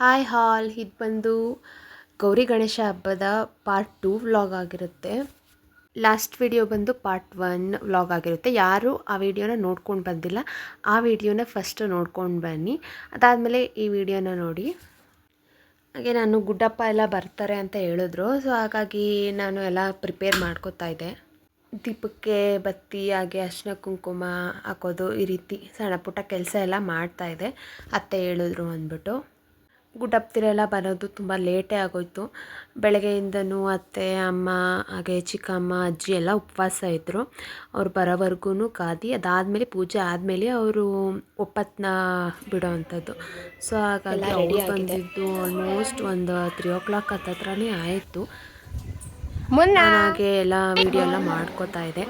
Hi ಹಾಲ್ ಇದು ಬಂದು ಗೌರಿ ಗಣೇಶ ಹಬ್ಬದ ಪಾರ್ಟ್ ಟು ವ್ಲಾಗ್ ಆಗಿರುತ್ತೆ. ಲಾಸ್ಟ್ ವಿಡಿಯೋ ಬಂದು ಪಾರ್ಟ್ ಒನ್ ವ್ಲಾಗ್ ಆಗಿರುತ್ತೆ. ಯಾರು ಆ ವಿಡಿಯೋನ ನೋಡ್ಕೊಂಡು ಬಂದಿಲ್ಲ. ಆ ವಿಡಿಯೋನ ಫಸ್ಟ್ ನೋಡ್ಕೊಂಡು ಬನ್ನಿ. ಅದಾದಮೇಲೆ ಈ ವಿಡಿಯೋನ ನೋಡಿ. ಹಾಗೆ ನಾನು ಗುಡ್ಡಪ್ಪ ಎಲ್ಲ ಬರ್ತಾರೆ ಅಂತ ಹೇಳಿದ್ರು. ಸೊ ಹಾಗಾಗಿ ನಾನು ಎಲ್ಲ ಪ್ರಿಪೇರ್ ಮಾಡ್ಕೋತಾ ಇದ್ದೆ. ದೀಪಕ್ಕೆ ಬತ್ತಿ, ಹಾಗೆ ಅರ್ಶಿನ ಕುಂಕುಮ ಹಾಕೋದು ಈ ರೀತಿ ಸಣ್ಣ ಪುಟ್ಟ ಕೆಲಸ ಎಲ್ಲ ಮಾಡ್ತಾಯಿದ್ದೆ ಅತ್ತೆ ಹೇಳಿದ್ರು ಅಂದ್ಬಿಟ್ಟು. ಗುಡ್ಡಪ್ಪತಿರೆಲ್ಲ ಬರೋದು ತುಂಬ ಲೇಟೇ ಆಗೋಯ್ತು. ಬೆಳಗ್ಗೆಯಿಂದನೂ ಅತ್ತೆ ಅಮ್ಮ ಹಾಗೆ ಚಿಕ್ಕಮ್ಮ ಅಜ್ಜಿ ಎಲ್ಲ ಉಪವಾಸ ಇದ್ದರು ಅವ್ರು ಬರೋವರೆಗೂ ಕಾದಿ ಅದಾದಮೇಲೆ ಪೂಜೆ ಆದಮೇಲೆ ಅವರು ಒಪ್ಪತ್ತನ್ನ ಬಿಡೋ ಅಂಥದ್ದು ಸೊ ಹಾಗಾಗಿ ಅವ್ರು ಬಂದಿದ್ದು ಆಲ್ಮೋಸ್ಟ್ ಒಂದು ತ್ರೀ ಓ ಕ್ಲಾಕ್ ಹತ್ತತ್ರನೇ ಆಯಿತು. ಹಾಗೆ ಎಲ್ಲ ವಿಡಿಯೋ ಎಲ್ಲ ಮಾಡ್ಕೋತಾ ಇದೆ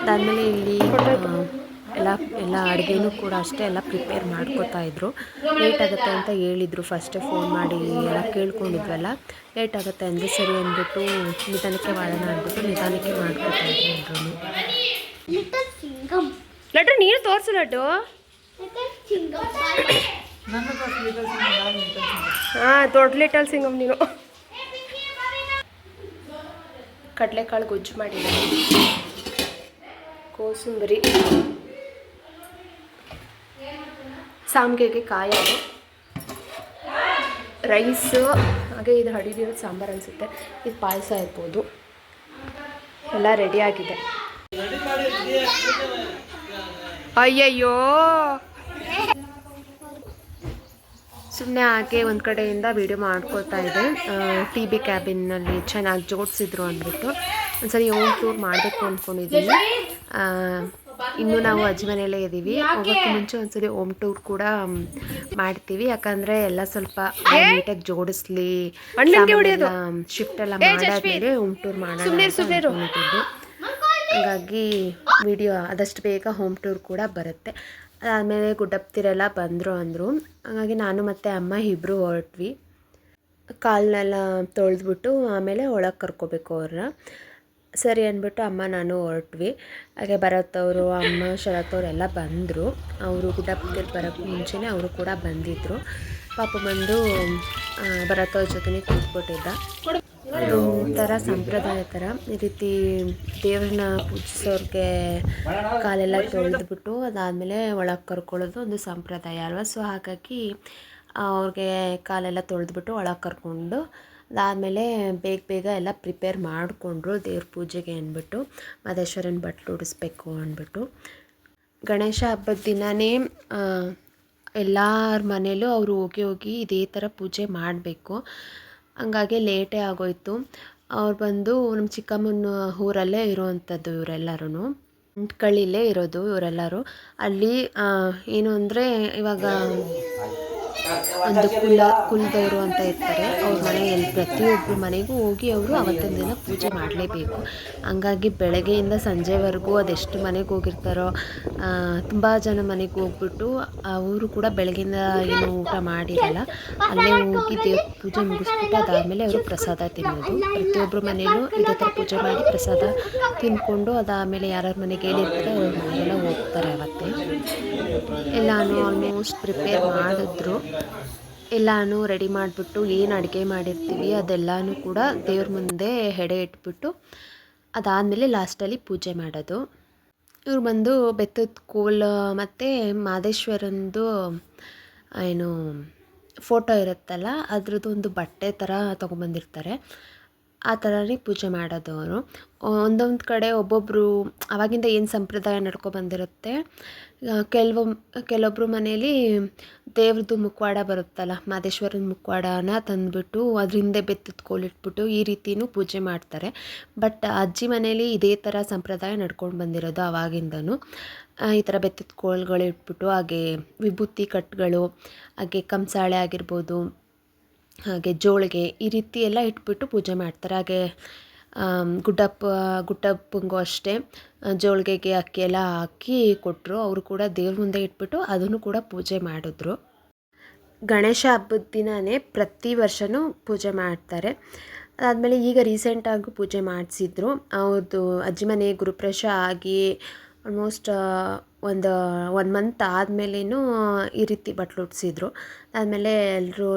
ಅದಾದಮೇಲೆ ಇಲ್ಲಿ ಎಲ್ಲ ಎಲ್ಲ ಅಡುಗೆನೂ ಕೂಡ ಅಷ್ಟೇ, ಎಲ್ಲ ಪ್ರಿಪೇರ್ ಮಾಡ್ಕೋತಾ ಇದ್ದರು ಲೇಟ್ ಆಗುತ್ತೆ ಅಂತ ಹೇಳಿದ್ರು. ಫಸ್ಟೇ ಫೋನ್ ಮಾಡಿ ಎಲ್ಲ ಕೇಳ್ಕೊಂಡಿದ್ವಲ್ಲ. ಲೇಟ್ ಆಗುತ್ತೆ ಅಂದರೆ, ಸರಿ ಅಂದ್ಬಿಟ್ಟು ನಿಧಾನಕ್ಕೆ ಮಾಡೋಣ ಅಂದ್ಬಿಟ್ಟು ನಿಧಾನಕ್ಕೆ ಮಾಡ್ಕೊತಾ ಇದ್ರು ಎಲ್ಲರೂ ಲಡ್ಡು ನೀನು ತೋರಿಸು ಲಡ್ಡು. ಹಾಂ, ದೊಡ್ಡ ಲಿಟಲ್ ಸಿಂಗಮ್ ನೀನು. ಕಡಲೆಕಾಳು ಗೊಜ್ಜು ಮಾಡಿದ್ದೀನಿ ಕೋಸಂಬರಿ. ಸಾಂಬಾರಿಗೆ ಕಾಯಿ ರೈಸು, ಹಾಗೆ ಇದು ಹಡಿದಿರೋದು ಸಾಂಬಾರು ಅನಿಸುತ್ತೆ. ಇದು ಪಾಯಸ ಇರ್ಬೋದು. ಎಲ್ಲ ರೆಡಿಯಾಗಿದೆ ಅಯ್ಯಯ್ಯೋ! ಸುಮ್ಮನೆ ಹಾಗೆ ಒಂದು ಕಡೆಯಿಂದ ವೀಡಿಯೋ ಮಾಡ್ಕೊಳ್ತಾ ಇದೆ ಟಿ ಬಿ ಕ್ಯಾಬಿನ್ನಲ್ಲಿ ಚೆನ್ನಾಗಿ ಜೋಡಿಸಿದ್ರು ಅಂದ್ಬಿಟ್ಟು. ಒಂದ್ಸರಿ ಒಂದು ಟೂರ್ ಮಾಡಬೇಕು ಅಂದ್ಕೊಂಡಿದ್ದೀನಿ ಇನ್ನು ನಾವು ಅಜ್ಜಿ ಮನೆಯಲ್ಲೇ ಇದ್ದೀವಿ ಹೋಗೋಕ್ಕೆ ಮುಂಚೆ ಒಂದ್ಸರಿ ಓಮ್ ಟೂರ್ ಕೂಡ ಮಾಡ್ತೀವಿ. ಯಾಕಂದ್ರೆ ಎಲ್ಲ ಸ್ವಲ್ಪ ನೀಟಾಗಿ ಜೋಡಿಸ್ಲಿ. ಶಿಫ್ಟ್ ಎಲ್ಲ ಮಾಡಾದ್ಮೇಲೆ ಓಮ್ ಟೂರ್ ಮಾಡೋದು. ಹಾಗಾಗಿ ವಿಡಿಯೋ ಆದಷ್ಟು ಬೇಗ ಹೋಮ್ ಟೂರ್ ಕೂಡ ಬರುತ್ತೆ. ಅದಾದಮೇಲೆ ಗುಡ್ಡಪ್ತಿರೆಲ್ಲ ಬಂದರು ಅಂದರು. ಹಾಗಾಗಿ ನಾನು ಮತ್ತು ಅಮ್ಮ ಇಬ್ಬರು ಹೊರಟ್ವಿ. ಕಾಲನ್ನೆಲ್ಲ ತೊಳೆದ್ಬಿಟ್ಟು ಆಮೇಲೆ ಒಳಗೆ ಕರ್ಕೋಬೇಕು ಅವ್ರನ್ನ. ಸರಿ ಅಂದ್ಬಿಟ್ಟು ಅಮ್ಮ ನಾನು ಹೊರಟ್ವಿ. ಹಾಗೆ ಭರತವರು ಅಮ್ಮ ಶರತ್ ಅವರೆಲ್ಲ ಬಂದರು. ಅವರು ಗುಡ್ಡಪ್ತಿರ್ ಬರೋಕ್ಕೆ ಮುಂಚೆನೇ ಅವರು ಕೂಡ ಬಂದಿದ್ದರು ಪಾಪ ಬಂದು ಭರತ್ ಅವ್ರ ಜೊತೆನೇ ಕೂತ್ಬಿಟ್ಟಿದ್ದ. ಒಂಥರ ಸಂಪ್ರದಾಯ ಥರ. ಈ ರೀತಿ ದೇವ್ರನ್ನ ಪೂಜಿಸೋರಿಗೆ ಕಾಲೆಲ್ಲ ತೊಳೆದ್ಬಿಟ್ಟು ಅದಾದಮೇಲೆ ಒಳಗೆ ಕರ್ಕೊಳ್ಳೋದು ಒಂದು ಸಂಪ್ರದಾಯ ಅಲ್ವಾ? ಸೊ ಹಾಗಾಗಿ ಅವ್ರಿಗೆ ಕಾಲೆಲ್ಲ ತೊಳೆದ್ಬಿಟ್ಟು ಒಳಗೆ ಕರ್ಕೊಂಡು ಅದಾದಮೇಲೆ ಬೇಗ ಬೇಗ ಎಲ್ಲ ಪ್ರಿಪೇರ್ ಮಾಡಿಕೊಂಡ್ರು ದೇವ್ರ ಪೂಜೆಗೆ ಅಂದ್ಬಿಟ್ಟು, ಮಹದೇಶ್ವರನ ಬಟ್ಲು ಉಡಿಸ್ಬೇಕು ಅಂದ್ಬಿಟ್ಟು. ಗಣೇಶ ಹಬ್ಬದ ದಿನವೇ ಎಲ್ಲರ ಮನೇಲೂ ಅವರು ಹೋಗಿ ಹೋಗಿ ಇದೇ ಥರ ಪೂಜೆ ಮಾಡಬೇಕು. ಹಂಗಾಗಿ ಲೇಟೇ ಆಗೋಯ್ತು. ಅವ್ರು ಬಂದು ನಮ್ಮ ಚಿಕ್ಕಮ್ಮನ ಊರಲ್ಲೇ ಇರೋವಂಥದ್ದು ಇವರೆಲ್ಲರೂ ಕಳ್ಳಿಲೇ ಇರೋದು ಇವರೆಲ್ಲರೂ. ಅಲ್ಲಿ ಏನು ಅಂದರೆ ಇವಾಗ ಒಂದು ಕುಲ ಕುಲದವರು ಅಂತ ಇರ್ತಾರೆ. ಅವ್ರ ಮನೆಯಲ್ಲಿ ಪ್ರತಿಯೊಬ್ಬರು ಮನೆಗೂ ಹೋಗಿ ಅವರು ಅವತ್ತಿನ ದಿನ ಪೂಜೆ ಮಾಡಲೇಬೇಕು. ಹಂಗಾಗಿ ಬೆಳಗ್ಗೆಯಿಂದ ಸಂಜೆವರೆಗೂ ಅದೆಷ್ಟು ಮನೆಗೆ ಹೋಗಿರ್ತಾರೋ ತುಂಬ ಜನ ಮನೆಗೆ ಹೋಗ್ಬಿಟ್ಟು ಅವರು ಕೂಡ ಬೆಳಗ್ಗೆಯಿಂದ ಏನು ಊಟ ಮಾಡಿರಲ್ಲ ಅಲ್ಲೇ ಹೋಗಿ ದೇವ್ರ ಪೂಜೆ ಮುಗಿಸ್ಬಿಟ್ಟು ಅದಾದಮೇಲೆ ಅವರು ಪ್ರಸಾದ ತಿನ್ನೋದು ಪ್ರತಿಯೊಬ್ಬರು ಮನೆಯಲ್ಲೂ ಇದೇ ಥರ ಪೂಜೆ ಮಾಡಿ ಪ್ರಸಾದ ತಿಂದ್ಕೊಂಡು ಅದಾದಮೇಲೆ ಯಾರ್ಯಾರ ಮನೆಗೆ ಹೇಳಿರ್ತಾರೆ ಅವ್ರ ಮನೆಗೆಲ್ಲ ಹೋಗ್ತಾರೆ ಅವತ್ತೇ. ಎಲ್ಲಾನು ಆಲ್ಮೋಸ್ಟ್ ಪ್ರಿಪೇರ್ ಮಾಡಿದ್ರು. ಎಲ್ಲಾನು ರೆಡಿ ಮಾಡಿಬಿಟ್ಟು ಏನು ಅಡುಗೆ ಮಾಡಿರ್ತೀವಿ ಅದೆಲ್ಲನೂ ಕೂಡ ದೇವ್ರ ಮುಂದೆ ಹೆಡೆ ಇಟ್ಬಿಟ್ಟು ಅದಾದಮೇಲೆ ಲಾಸ್ಟಲ್ಲಿ ಪೂಜೆ ಮಾಡೋದು. ಇವ್ರು ಬಂದು ಬೆತ್ತದ ಕೋಲ ಮತ್ತು ಮಾದೇಶ್ವರಂದು, ಏನು ಫೋಟೋ ಇರುತ್ತಲ್ಲ ಅದ್ರದ್ದು ಒಂದು ಬಟ್ಟೆ ಥರ ತೊಗೊಂಬಂದಿರ್ತಾರೆ. ಆ ಥರನೇ ಪೂಜೆ ಮಾಡೋದು ಅವರು. ಒಂದೊಂದು ಕಡೆ ಒಬ್ಬೊಬ್ಬರು ಆವಾಗಿಂದ ಏನು ಸಂಪ್ರದಾಯ ನಡ್ಕೊಬಂದಿರುತ್ತೆ ಕೆಲ್ವೊಮ್ಮೆ ಕೆಲವೊಬ್ಬರು ಮನೇಲಿ ದೇವ್ರದ್ದು ಮುಖವಾಡ ಬರುತ್ತಲ್ಲ, ಮಾದೇಶ್ವರನ ಮುಖವಾಡನ ತಂದುಬಿಟ್ಟು ಅದ್ರ ಹಿಂದೆ ಬೆತ್ತದ ಕೋಲಿಟ್ಬಿಟ್ಟು ಈ ರೀತಿಯೂ ಪೂಜೆ ಮಾಡ್ತಾರೆ. ಬಟ್ ಅಜ್ಜಿ ಮನೇಲಿ ಇದೇ ಥರ ಸಂಪ್ರದಾಯ ನಡ್ಕೊಂಡು ಬಂದಿರೋದು ಆವಾಗಿಂದನೂ ಈ ಥರ ಬೆತ್ತದ ಕೋಲ್ಗಳು ಇಟ್ಬಿಟ್ಟು ಹಾಗೆ ವಿಭೂತಿ ಕಟ್ಗಳು, ಹಾಗೆ ಕಂಸಾಳೆ ಆಗಿರ್ಬೋದು ಹಾಗೆ ಜೋಳಿಗೆ ಈ ರೀತಿ ಎಲ್ಲ ಇಟ್ಬಿಟ್ಟು ಪೂಜೆ ಮಾಡ್ತಾರೆ. ಹಾಗೆ ಗುಡ್ಡಪ್ಪ, ಗುಡ್ಡಪ್ಪಂಗೂ ಅಷ್ಟೇ ಜೋಳಿಗೆಗೆ ಅಕ್ಕಿ ಎಲ್ಲ ಹಾಕಿ ಕೊಟ್ಟರು ಅವರು ಕೂಡ ದೇವ್ರ ಮುಂದೆ ಇಟ್ಬಿಟ್ಟು ಅದನ್ನು ಕೂಡ ಪೂಜೆ ಮಾಡಿದ್ರು. ಗಣೇಶ ಹಬ್ಬದ ದಿನವೇ ಪ್ರತಿ ವರ್ಷವೂ ಪೂಜೆ ಮಾಡ್ತಾರೆ. ಅದಾದಮೇಲೆ ಈಗ ರೀಸೆಂಟಾಗೂ ಪೂಜೆ ಮಾಡಿಸಿದ್ರು. ಅವ್ರದ್ದು ಅಜ್ಜಿ ಮನೆ ಗುರುಪ್ರಶ ಆಗಿ ಆಲ್ಮೋಸ್ಟ್ ಒಂದು ಒನ್ ಮಂತ್ ಆದಮೇಲೇನು ಈ ರೀತಿ ಬಟ್ಲು ಉಟ್ಸಿದ್ರು ಆದಮೇಲೆ ಎಲ್ಲರೂ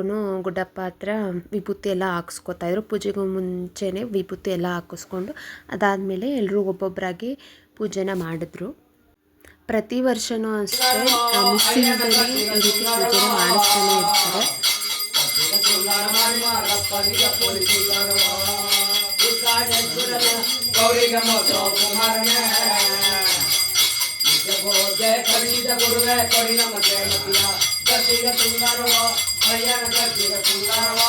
ಗುಡ್ಡಪ್ಪ ಹತ್ರ ವಿಭೂತಿ ಎಲ್ಲ ಹಾಕಿಸ್ಕೊತಾಯಿದ್ರು ಪೂಜೆಗೂ ಮುಂಚೆನೇ ವಿಭೂತಿ ಎಲ್ಲ ಹಾಕಿಸ್ಕೊಂಡು ಅದಾದಮೇಲೆ ಎಲ್ಲರೂ ಒಬ್ಬೊಬ್ಬರಾಗಿ ಪೂಜೆನ ಮಾಡಿದ್ರು. ಪ್ರತಿ ವರ್ಷವೂ ಅಷ್ಟೇ ಮಿಸ್ ಇಲ್ದೇನೆ ಈ ರೀತಿ ಪೂಜೆನ ಮಾಡಿಸ್ತಾನೆ ಇರ್ತಾರೆ. ಜಯ ಕಲಿಸಿದ ಗುರುವೆ ಕೊಡಿ ನಮ್ಮ ಜಯಮತಿಯ ಗದ್ದಿಗ ಸುಂದರವ ಅಯ್ಯನ ಗದ್ದಿಗ ಸುಂದರವ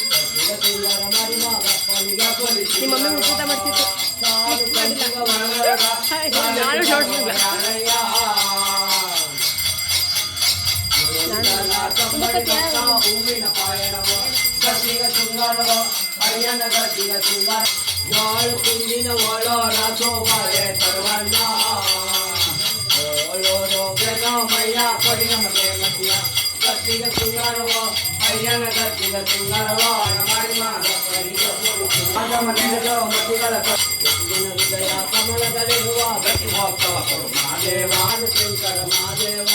ಗದ್ದಿಗ ಸುಂದರ ಮರಿಮ ಗಪ್ಪನಿಗ ಪೊಲಿಸಿ ನಿಮ್ಮ ಮಮ್ಮಿ ಊಟ ಮಾಡ್ತಿತ್ತು ಸಾಲು ಕಂಚಿಗ ಮನಗರಗ ನಾನು ನೋಡ್ಲಿಲ್ಲ ಯಾರಯ್ಯ ಹೂವಿನ ಪಾಯಣವ ಗದ್ದಿಗ ಸುಂದರವ ಅಯ್ಯನ ಗದ್ದಿಗ ಸುಂದರ ವಾಳು ಕುಂದಿನ ಒಳೋರ ಸೋಬಾರೆ ಸರ್ವಣ್ಣ ಓಳೋರೋ ಬೆನಮಯ್ಯ ಕೊಡಿ ನಮಗೆ ಮತಿಯ ಗದ್ದಿಗ ಸುಂದರವ ಅಯ್ಯನ ಗದ್ದಿಗ ಸುಂದರವ ಮಾಡಿ ಮಾಡ ಮನೆಯಲ್ಲೋ ಮತಿಗಳ ಎತ್ತಿನ ಹೃದಯ ಕಮಲದಲ್ಲಿರುವ ಗತಿ ಭಕ್ತವ ಕೊಡು ಮಾದೇವ ಶಂಕರ ಮಾದೇವ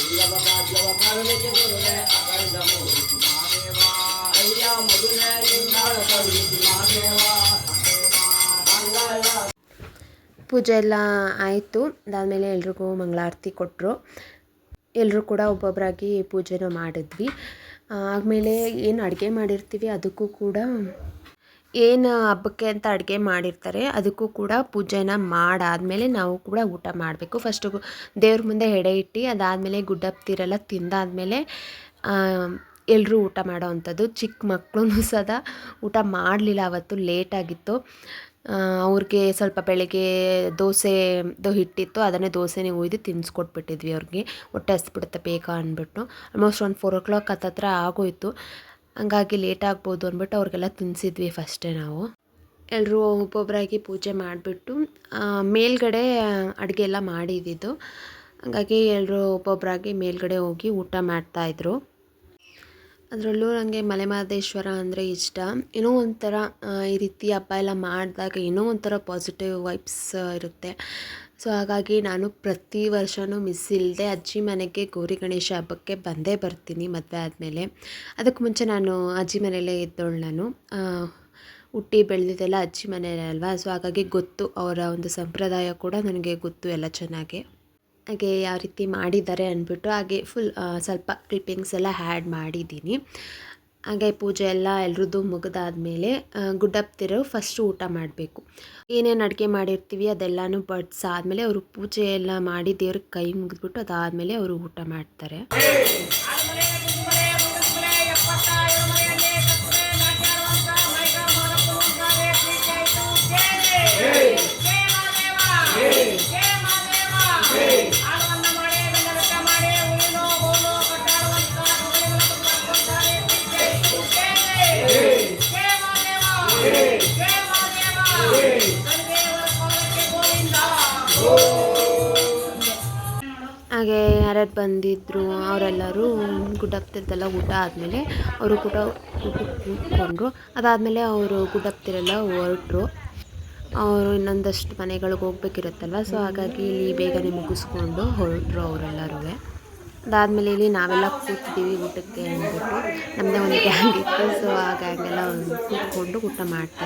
ಇಲ್ಲವ ಭಾಗ್ಯವ ಕರುಣಿಕೆ ಗುರುವೆ ಅಗಂಡ ಮೂರ್ತಿ ಪೂಜೆ ಎಲ್ಲ ಆಯಿತು. ಅದಾದಮೇಲೆ ಎಲ್ರಿಗೂ ಮಂಗಳಾರತಿ ಕೊಟ್ಟರು ಎಲ್ಲರೂ ಕೂಡ ಒಬ್ಬೊಬ್ಬರಾಗಿ ಪೂಜೆನೂ ಮಾಡಿದ್ವಿ. ಆಮೇಲೆ ಏನು ಅಡುಗೆ ಮಾಡಿರ್ತೀವಿ ಅದಕ್ಕೂ ಕೂಡ ಏನು ಹಬ್ಬಕ್ಕೆ ಅಂತ ಅಡುಗೆ ಮಾಡಿರ್ತಾರೆ ಅದಕ್ಕೂ ಕೂಡ ಪೂಜೆನ ಮಾಡಾದಮೇಲೆ ನಾವು ಕೂಡ ಊಟ ಮಾಡಬೇಕು. ಫಸ್ಟು ದೇವ್ರ ಮುಂದೆ ಎಡೆ ಇಟ್ಟು ಅದಾದಮೇಲೆ ಗುಡ್ಡಪ್ತಿರೆಲ್ಲ ತಿಂದಾದಮೇಲೆ ಎಲ್ಲರೂ ಊಟ ಮಾಡೋ ಅಂಥದ್ದು. ಚಿಕ್ಕ ಮಕ್ಕಳು ಸದಾ ಊಟ ಮಾಡಲಿಲ್ಲ, ಅವತ್ತು ಲೇಟಾಗಿತ್ತು ಅವ್ರಿಗೆ ಸ್ವಲ್ಪ ಬೆಳಗ್ಗೆ ದೋಸೆದು ಹಿಟ್ಟಿತ್ತು, ಅದನ್ನೇ ದೋಸೆನೇ ಒಯ್ದು ತಿನ್ನಿಸ್ಕೊಟ್ಬಿಟ್ಟಿದ್ವಿ ಅವ್ರಿಗೆ. ಹೊಟ್ಟೆ ಹಸ್ಬಿಡುತ್ತೆ ಬೇಗ ಅಂದ್ಬಿಟ್ಟು. ಆಲ್ಮೋಸ್ಟ್ ಒಂದು ಫೋರ್ ಓ ಕ್ಲಾಕ್ ಹತ್ತತ್ರ ಆಗೋಯಿತು. ಹಂಗಾಗಿ ಲೇಟ್ ಆಗ್ಬೋದು ಅಂದ್ಬಿಟ್ಟು ಅವ್ರಿಗೆಲ್ಲ ತಿನ್ನಿಸಿದ್ವಿ ಫಸ್ಟೇ ನಾವು. ಎಲ್ಲರೂ ಒಬ್ಬೊಬ್ಬರಾಗಿ ಪೂಜೆ ಮಾಡಿಬಿಟ್ಟು ಮೇಲ್ಗಡೆ ಅಡುಗೆ ಎಲ್ಲ ಮಾಡಿದ್ದಿದ್ದು. ಹಂಗಾಗಿ ಎಲ್ಲರೂ ಒಬ್ಬೊಬ್ಬರಾಗಿ ಮೇಲ್ಗಡೆ ಹೋಗಿ ಊಟ ಮಾಡ್ತಾಯಿದ್ರು ಅದರಲ್ಲೂ ನನಗೆ ಮಲೆಮಹದೇಶ್ವರ ಅಂದರೆ ಇಷ್ಟ. ಏನೋ ಒಂಥರ ಈ ರೀತಿ ಹಬ್ಬ ಎಲ್ಲ ಮಾಡಿದಾಗ ಏನೋ ಒಂಥರ ಪಾಸಿಟಿವ್ ವೈಬ್ಸ್ ಇರುತ್ತೆ. ಸೊ ಹಾಗಾಗಿ ನಾನು ಪ್ರತಿ ವರ್ಷವೂ ಮಿಸ್ ಇಲ್ಲದೆ ಅಜ್ಜಿ ಮನೆಗೆ ಗೌರಿ ಗಣೇಶ ಹಬ್ಬಕ್ಕೆ ಬಂದೇ ಬರ್ತೀನಿ ಮದುವೆ ಆದಮೇಲೆ. ಅದಕ್ಕೆ ಮುಂಚೆ ನಾನು ಅಜ್ಜಿ ಮನೆಯಲ್ಲೇ ಇದ್ದೋಳು ನಾನು. ಹುಟ್ಟಿ ಬೆಳೆದಿದ್ದೆಲ್ಲ ಅಜ್ಜಿ ಮನೆಯಲ್ಲೇ ಅಲ್ವಾ? ಸೊ ಹಾಗಾಗಿ ಗೊತ್ತು, ಅವರ ಒಂದು ಸಂಪ್ರದಾಯ ಕೂಡ ನನಗೆ ಗೊತ್ತು ಎಲ್ಲ ಚೆನ್ನಾಗಿ. ಹಾಗೆ ಯಾವ ರೀತಿ ಮಾಡಿದ್ದಾರೆ ಅಂದ್ಬಿಟ್ಟು ಹಾಗೆ ಫುಲ್ ಸ್ವಲ್ಪ ಕ್ಲಿಪ್ಪಿಂಗ್ಸ್ ಎಲ್ಲ ಹ್ಯಾಡ್ ಮಾಡಿದ್ದೀನಿ. ಹಾಗೆ ಪೂಜೆ ಎಲ್ಲ ಎಲ್ರದ್ದು ಮುಗಿದಾದ್ಮೇಲೆ ಗುಡ್ಡಪ್ತಿರೋ ಫಸ್ಟ್ ಊಟ ಮಾಡಬೇಕು. ಏನೇನು ಅಡುಗೆ ಮಾಡಿರ್ತೀವಿ ಅದೆಲ್ಲನೂ ಬಡ್ಸಾದ್ಮೇಲೆ ಅವರು ಪೂಜೆ ಎಲ್ಲ ಮಾಡಿ ದೇವ್ರಿಗೆ ಕೈ ಮುಗಿದ್ಬಿಟ್ಟು ಅದಾದಮೇಲೆ ಅವರು ಊಟ ಮಾಡ್ತಾರೆ. ಹಾಗೆ ಯಾರ್ಯಾರು ಬಂದಿದ್ದರು ಅವರೆಲ್ಲರೂ ಗುಡ್ಡಪ್ತಿರ್ದೆಲ್ಲ ಊಟ ಆದಮೇಲೆ ಅವರು ಕೂಡ ಊಟಕ್ಕೆ ಕೂತ್ಕೊಂಡ್ರು. ಅದಾದಮೇಲೆ ಅವರು ಗುಡ್ಡಪ್ತಿರೆಲ್ಲ ಹೊರಟ್ರು. ಅವರು ಇನ್ನೊಂದಷ್ಟು ಮನೆಗಳಿಗೆ ಹೋಗ್ಬೇಕಿರುತ್ತಲ್ವ, ಸೊ ಹಾಗಾಗಿ ಇಲ್ಲಿ ಬೇಗನೆ ಮುಗಿಸ್ಕೊಂಡು ಹೊರಟ್ರು ಅವರೆಲ್ಲರೂ ಅದಾದಮೇಲೆ ಇಲ್ಲಿ ನಾವೆಲ್ಲ ಕೂತಿದ್ದೀವಿ ಊಟಕ್ಕೆ ಅಂದ್ಬಿಟ್ಟು. ನಮ್ಮದೇ ಒಂದು ಗ್ಯಾಂಗ್ ಇತ್ತು, ಸೊ ಆ ಗ್ಯಾಂಗೆಲ್ಲ ಕೂತ್ಕೊಂಡು ಊಟ ಮಾಡ್ತಾ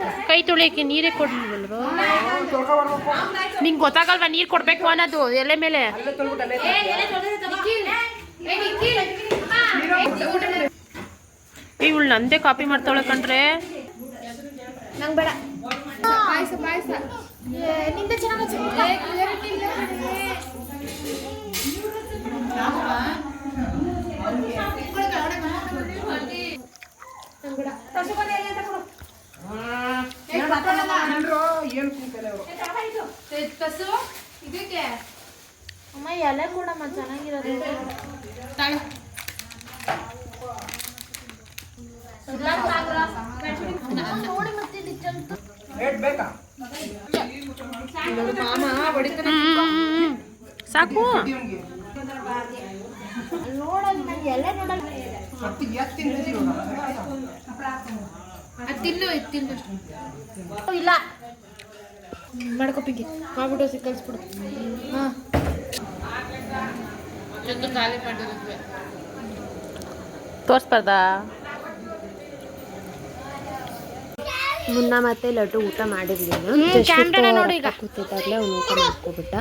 ಕೈ ತೊಳಿಯಕ್ಕೆ ನೀರೇ ಕೊಡ್ಲಿಲ್ವಲ್ರು ನಿಂಗೆ ಗೊತ್ತಾಗಲ್ವಾ ನೀರು ಕೊಡಬೇಕು ಅನ್ನೋದು ಎಲೆ ಮೇಲೆ ಇವಳು ನಂದೇ ಕಾಪಿ ಮಾಡ್ತಾಳೆ ಕಂಡ್ರೆ ನಂಗೆ ಬೇಡ ಪಾಯಸ ಪಾಯಸ ನಿಂದ ಚೆನ್ನಾಗಿ ಅಮ್ಮ ಎಲೆ ಕೊಡಮ್ಮ ಚೆನ್ನಾಗಿರೋದು. ಜಂತು ಸಾಕು. ತಿನ್ನು ತಿನ್ನು ಇಲ್ಲ. ಮಾಡ್ಕೊ ಪಿಂಕಿ ಮಾಡ್ಬಿಟ್ಟು ಸಿ ಕಳಿಸ್ಬಿಡು. ಹಾಂ. ತೋರಿಸ್ಬಾರ್ದಾ? ಮುನ್ನ ಮತ್ತೆ ಲಡ್ಡು ಊಟ ಮಾಡಿರ್ಲಿಲ್ಲ ನೋಡು ಈಗ. ಕೂತಿದ್ದಾಗಲೇ ಅವ್ನು ಊಟ ಮಾಡ್ಕೊಬಿಟ್ಟ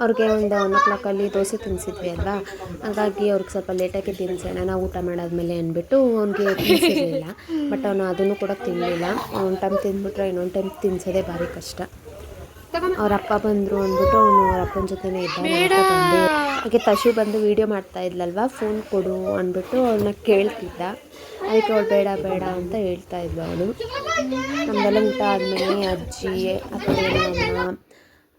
ಅವ್ರಿಗೆ ಒಂದು ಒನ್ ಓ ಕ್ಲಾಕಲ್ಲಿ ದೋಸೆ ತಿನ್ಸಿದ್ವಿ ಅಲ್ವಾ? ಹಾಗಾಗಿ ಅವ್ರಿಗೆ ಸ್ವಲ್ಪ ಲೇಟಾಗಿ ತಿನ್ಸೋಣ ನಾವು ಊಟ ಮಾಡಾದ್ಮೇಲೆ ಅಂದ್ಬಿಟ್ಟು ಅವ್ನಿಗೆ ತಿನ್ಸಿರ್ಲಿಲ್ಲ. ಬಟ್ ಅವನು ಅದನ್ನು ಕೂಡ ತಿನ್ನಲಿಲ್ಲ ಒಂದು ಟೈಮ್ ತಿಂದ್ಬಿಟ್ರೆ ಇನ್ನೊಂದು ಟೈಮ್ ತಿನ್ಸೋದೇ ಭಾರಿ ಕಷ್ಟ. ಅವ್ರ ಅಪ್ಪ ಬಂದರು ಅಂದ್ಬಿಟ್ಟು ಅವನು ಅವ್ರ ಅಪ್ಪನ ಜೊತೆನೇ ಇದ್ದ ಬಂದೆ ಹಾಗೆ ತಶು ಬಂದು ವೀಡಿಯೋ ಮಾಡ್ತಾ ಇದ್ಲಲ್ವಾ? ಫೋನ್ ಕೊಡು ಅಂದ್ಬಿಟ್ಟು ಅವ್ರನ್ನ ಕೇಳ್ತಿದ್ದ. ಅದಕ್ಕೆ ಅವಳು ಬೇಡ ಬೇಡ ಅಂತ ಹೇಳ್ತಾ ಇದ್ಲು ಅವಳು. ನಮ್ದೆಲ್ಲ ಊಟ ಆದಮೇಲೆ ಅಜ್ಜಿ ಅತ್ತೆ ಅಮ್ಮ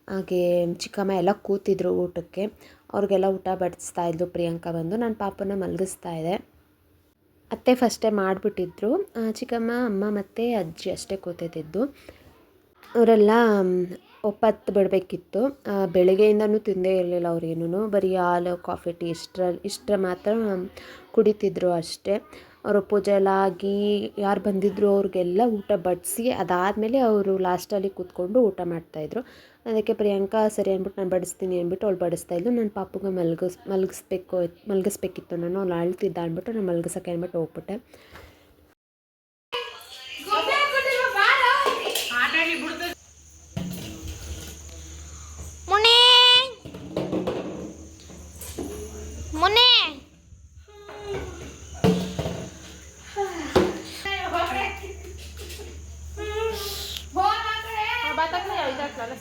ಹಾಗೆ ಚಿಕ್ಕಮ್ಮ ಎಲ್ಲ ಕೂತಿದ್ರು ಊಟಕ್ಕೆ. ಅವ್ರಿಗೆಲ್ಲ ಊಟ ಬಡಿಸ್ತಾ ಇದ್ಲು ಪ್ರಿಯಾಂಕಾ ಬಂದು. ನಾನು ಪಾಪನ ಮಲಗಿಸ್ತಾ ಇದ್ದೆ. ಅತ್ತೆ ಫಸ್ಟೇ ಮಾಡಿಬಿಟ್ಟಿದ್ರು. ಚಿಕ್ಕಮ್ಮ ಅಮ್ಮ ಮತ್ತು ಅಜ್ಜಿ ಅಷ್ಟೇ ಕೂತಿದ್ದು ಅವರೆಲ್ಲ ಒಪ್ಪತ್ತು ಬಿಡಬೇಕಿತ್ತು. ಬೆಳಗ್ಗೆಯಿಂದನೂ ತಿಂದೇ ಇರಲಿಲ್ಲ ಅವ್ರೇನೂ ಬರೀ ಹಾಲು, ಕಾಫಿ, ಟೀ ಇಷ್ಟರಲ್ಲಿ ಇಷ್ಟರ ಮಾತ್ರ ಕುಡಿತಿದ್ರು ಅಷ್ಟೇ. ಅವರು ಪೂಜೆ ಎಲ್ಲ ಆಗಿ ಯಾರು ಬಂದಿದ್ದರು ಅವ್ರಿಗೆಲ್ಲ ಊಟ ಬಡಿಸಿ ಅದಾದಮೇಲೆ ಅವರು ಲಾಸ್ಟಲ್ಲಿ ಕೂತ್ಕೊಂಡು ಊಟ ಮಾಡ್ತಾಯಿದ್ರು. ಅದಕ್ಕೆ ಪ್ರಿಯಾಂಕಾ ಸರಿ ಅಂದ್ಬಿಟ್ಟು ನಾನು ಬಡಿಸ್ತೀನಿ ಅಂದ್ಬಿಟ್ಟು ಅವ್ಳು ಬಡಿಸ್ತಾ ಇದ್ಲು ನನ್ನ ಪಾಪುಗೆ ಮಲಗಿಸ್, ಮಲಗಿಸ್ಬೇಕು, ಮಲಗಿಸ್ಬೇಕಿತ್ತು. ನಾನು ಅವ್ಳು ಅಳ್ತಿದ್ದ ಅಂದ್ಬಿಟ್ಟು ನಾನು ಮಲಗಿಸೋಕೆ ಅಂದ್ಬಿಟ್ಟು ಹೋಗ್ಬಿಟ್ಟೆ.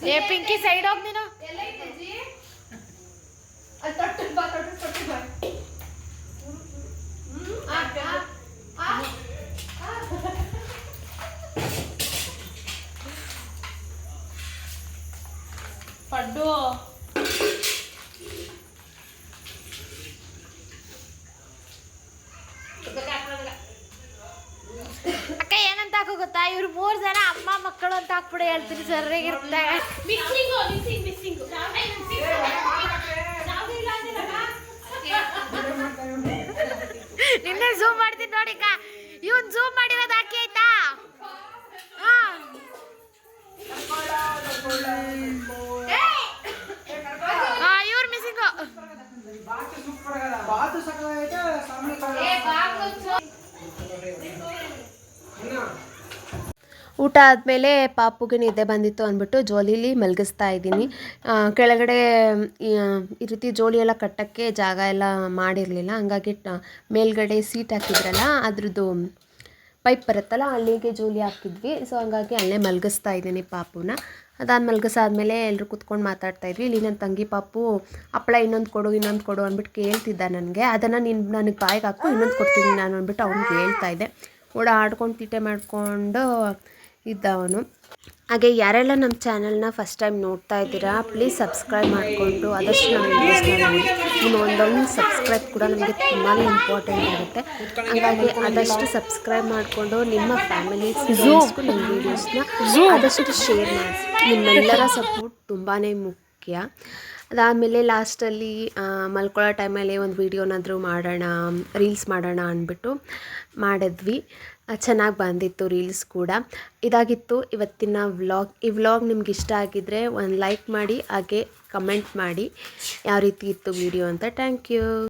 ಏ ಪಿಂಕಿ ಸೈಡ್ ಹೋಗ್ ನೀನು. ಪಡ್ಡು ಅಕ್ಕ ಏನಂತ ಹಾಕೋ ಗೊತ್ತಾ? ಇವ್ರು ಮೂರ್ ಜನ ಅಮ್ಮ ಮಕ್ಕಳು ಅಂತ ಹಾಕ್ಬಿಡ ಹೇಳ್ತೀನಿ ಸರ್ಯಾಗಿರ್ತಾರೆ ನಿನ್ನೆ ಝೂಮ್ ಮಾಡ್ತೀನಿ ನೋಡಿ ಅಕ್ಕ. ಇವನ್ ಝೂಮ್ ಮಾಡಿರೋದು ಹಾಕಿ ಆಯ್ತಾ? ಹಾ ಇವ್ರು ಮಿಸ್ಸಿಂಗು ಊಟ ಆದಮೇಲೆ ಪಾಪುಗೆ ನಿದ್ದೆ ಬಂದಿತ್ತು ಅಂದ್ಬಿಟ್ಟು ಜೋಲಿಲಿ ಮಲಗಿಸ್ತಾ ಇದ್ದೀನಿ. ಕೆಳಗಡೆ, ಈ ರೀತಿ ಜೋಲಿ ಎಲ್ಲ ಕಟ್ಟೋಕ್ಕೆ ಜಾಗ ಎಲ್ಲ ಮಾಡಿರಲಿಲ್ಲ. ಹಂಗಾಗಿ ಮೇಲ್ಗಡೆ ಸೀಟ್ ಹಾಕಿದ್ರಲ್ಲ, ಅದ್ರದ್ದು ಪೈಪ್ ಬರುತ್ತಲ್ಲ, ಅಲ್ಲಿಗೆ ಜೋಲಿ ಹಾಕಿದ್ವಿ. ಸೊ ಹಂಗಾಗಿ ಅಲ್ಲೇ ಮಲಗಿಸ್ತಾ ಇದ್ದೀನಿ ಪಾಪುನ. ಅದಾದ ಮಲಗಿಸಾದ್ಮೇಲೆ ಎಲ್ಲರೂ ಕುತ್ಕೊಂಡು ಮಾತಾಡ್ತಾ ಇದ್ವಿ. ಇಲ್ಲಿ ನನ್ನ ತಂಗಿ ಪಾಪು ಹಪ್ಪಳ ಇನ್ನೊಂದು ಕೊಡು ಇನ್ನೊಂದು ಕೊಡು ಅಂದ್ಬಿಟ್ಟು ಕೇಳ್ತಿದ್ದ ನನಗೆ. ಅದನ್ನು ನೀನು, ನನಗೆ ಬಾಯಿಗೆ ಹಾಕು, ಇನ್ನೊಂದು ಕೊಡ್ತೀನಿ ನಾನು ಅಂದ್ಬಿಟ್ಟು ಅವ್ನಿಗೆ ಹೇಳ್ತಾ ಇದ್ದೆ. ಓಡ ಆಡ್ಕೊಂಡು ತೀಟೆ ಮಾಡಿಕೊಂಡು ಇದ್ದ ಅವನು ಹಾಗೆ ಯಾರೆಲ್ಲ ನಮ್ಮ ಚಾನಲ್ನ ಫಸ್ಟ್ ಟೈಮ್ ನೋಡ್ತಾ ಇದ್ದೀರಾ ಪ್ಲೀಸ್ ಸಬ್ಸ್ಕ್ರೈಬ್ ಮಾಡಿಕೊಂಡು ಆದಷ್ಟು ನಮ್ಮ ವೀಡಿಯೋಸ್ನ ನಿಮ್ಮ ಒಂದೊಂದು ಸಬ್ಸ್ಕ್ರೈಬ್ ಕೂಡ ನಮಗೆ ತುಂಬಾ ಇಂಪಾರ್ಟೆಂಟ್ ಆಗುತ್ತೆ. ಹಾಗಾಗಿ ಆದಷ್ಟು ಸಬ್ಸ್ಕ್ರೈಬ್ ಮಾಡಿಕೊಂಡು ನಿಮ್ಮ ಫ್ಯಾಮಿಲಿ ನಮ್ಮ ವೀಡಿಯೋಸ್ನ ಆದಷ್ಟು ಶೇರ್ ಮಾಡಿ. ನಿಮ್ಮೆಲ್ಲರ ಸಪೋರ್ಟ್ ತುಂಬಾ ಮುಖ್ಯ. ಅದಾದಮೇಲೆ ಲಾಸ್ಟಲ್ಲಿ ಮಲ್ಕೊಳ್ಳೋ ಟೈಮಲ್ಲಿ ಒಂದು ವೀಡಿಯೋನಾದರೂ ಮಾಡೋಣ, ರೀಲ್ಸ್ ಮಾಡೋಣ ಅಂದ್ಬಿಟ್ಟು ಮಾಡಿದ್ವಿ. ಚೆನ್ನಾಗಿ ಬಂದಿತ್ತು ರೀಲ್ಸ್ ಕೂಡ. ಇದಾಗಿತ್ತು ಇವತ್ತಿನ ವ್ಲಾಗ್. ಈ ವ್ಲಾಗ್ ನಿಮ್ಗೆ ಇಷ್ಟ ಆಗಿದ್ರೆ ಒಂದು ಲೈಕ್ ಮಾಡಿ, ಹಾಗೆ ಕಮೆಂಟ್ ಮಾಡಿ. ಯಾವ ರೀತಿ ಇತ್ತು ವೀಡಿಯೋ ಅಂತ. Thank you.